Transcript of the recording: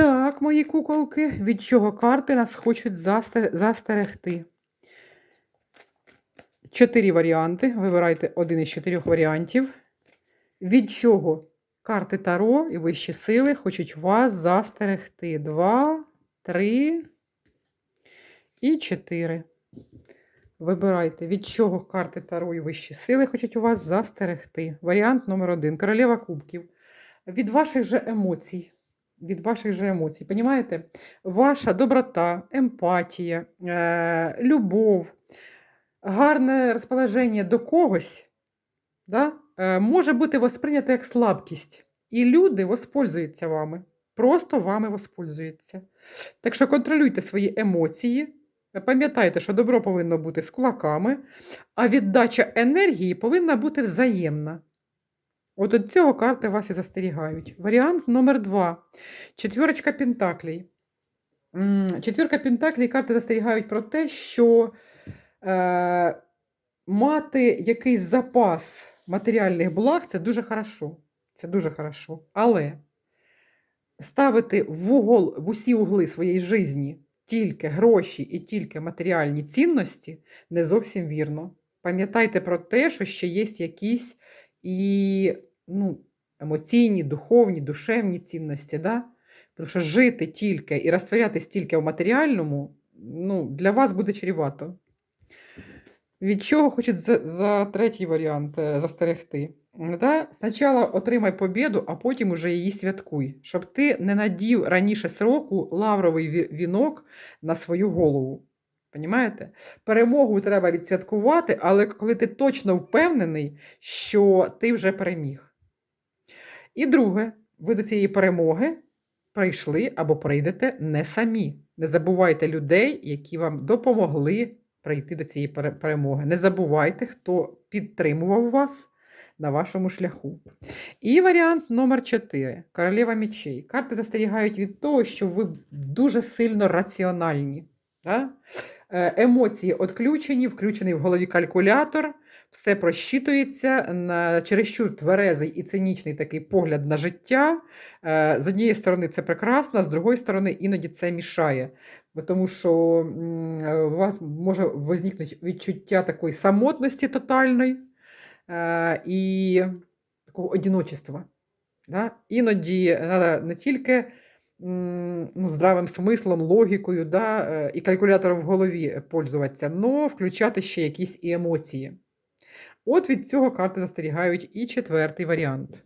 Так, мої куколки, від чого карти нас хочуть застерегти? Чотири варіанти. Вибирайте один із чотирьох варіантів. Від чого карти Таро і вищі сили хочуть вас застерегти? Два, три і чотири. Вибирайте, від чого карти Таро і вищі сили хочуть вас застерегти. Варіант номер один. Королева кубків. Від ваших же емоцій. Від ваших же емоцій. Понімаєте? Ваша доброта, емпатія, е- любов, гарне розположення до когось да, е, може бути восприйнято як слабкість. І люди воспользуються вами. Просто вами воспользуються. Так що контролюйте свої емоції. Пам'ятайте, що добро повинно бути з кулаками, а віддача енергії повинна бути взаємна. От від цього карти вас і застерігають. Варіант номер два. Четвірочка Пентаклей. М, Четвірка Пентаклей карти застерігають про те, що е, мати якийсь запас матеріальних благ це дуже хорошо. Це дуже хорошо. Але ставити в, угол, в усі угли своєї житті тільки гроші і тільки матеріальні цінності не зовсім вірно. Пам'ятайте про те, що ще є якісь і ну, емоційні, духовні, душевні цінності. Да? Тому що жити тільки і розтворятись тільки в матеріальному ну, для вас буде чрівато. Від чого хочуть за, за третій варіант е, застерегти? Да? Спочатку отримай побіду, а потім уже її святкуй, щоб ти не надів раніше сроку лавровий вінок на свою голову. Понімаєте? Перемогу треба відсвяткувати, але коли ти точно впевнений, що ти вже переміг. І друге, ви до цієї перемоги прийшли або прийдете не самі. Не забувайте людей, які вам допомогли прийти до цієї перемоги. Не забувайте, хто підтримував вас на вашому шляху. І варіант номер 4 королева мечей. Карти застерігають від того, що ви дуже сильно раціональні. Да? Е, Емоції відключені, включений в голові калькулятор, все просчитується на чересчур тверезий і цинічний такий погляд на життя. Е, З однієї сторони, це прекрасно, а з другої сторони, іноді це мішає. Тому що е, у вас може возникнути відчуття такої самотності тотальної і такого одиночества. Іноді треба не тільки ну, здравим смислом, логікою да, е, і калькулятором в голові пользуватися, але включати ще якісь і емоції. От від цього карти застерігають і четвертий варіант.